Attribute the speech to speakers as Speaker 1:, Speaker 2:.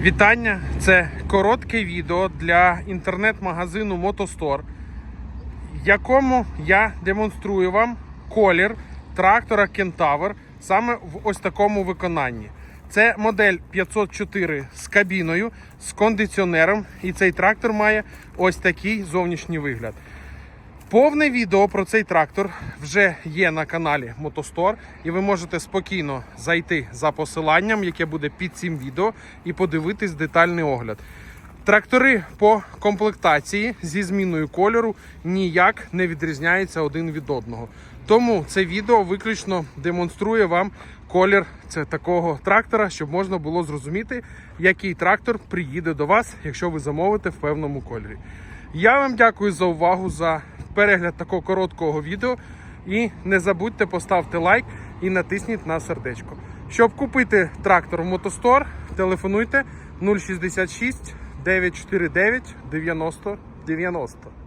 Speaker 1: Вітання! Це коротке відео для інтернет-магазину Мотостор, в якому я демонструю вам колір трактора Кентавр саме в ось такому виконанні. Це модель 504 з кабіною, з кондиціонером, і цей трактор має ось такий зовнішній вигляд. Повне відео про цей трактор вже є на каналі Мотостор, і ви можете спокійно зайти за посиланням, яке буде під цим відео, і подивитись детальний огляд. Трактори по комплектації зі зміною кольору ніяк не відрізняються один від одного. Тому це відео виключно демонструє вам колір це такого трактора, щоб можна було зрозуміти, який трактор приїде до вас, якщо ви замовите в певному кольорі. Я вам дякую за увагу, за перегляд такого короткого відео. І не забудьте поставити лайк і натисніть на сердечко. Щоб купити трактор в Мотостор, телефонуйте 066 949 90 90.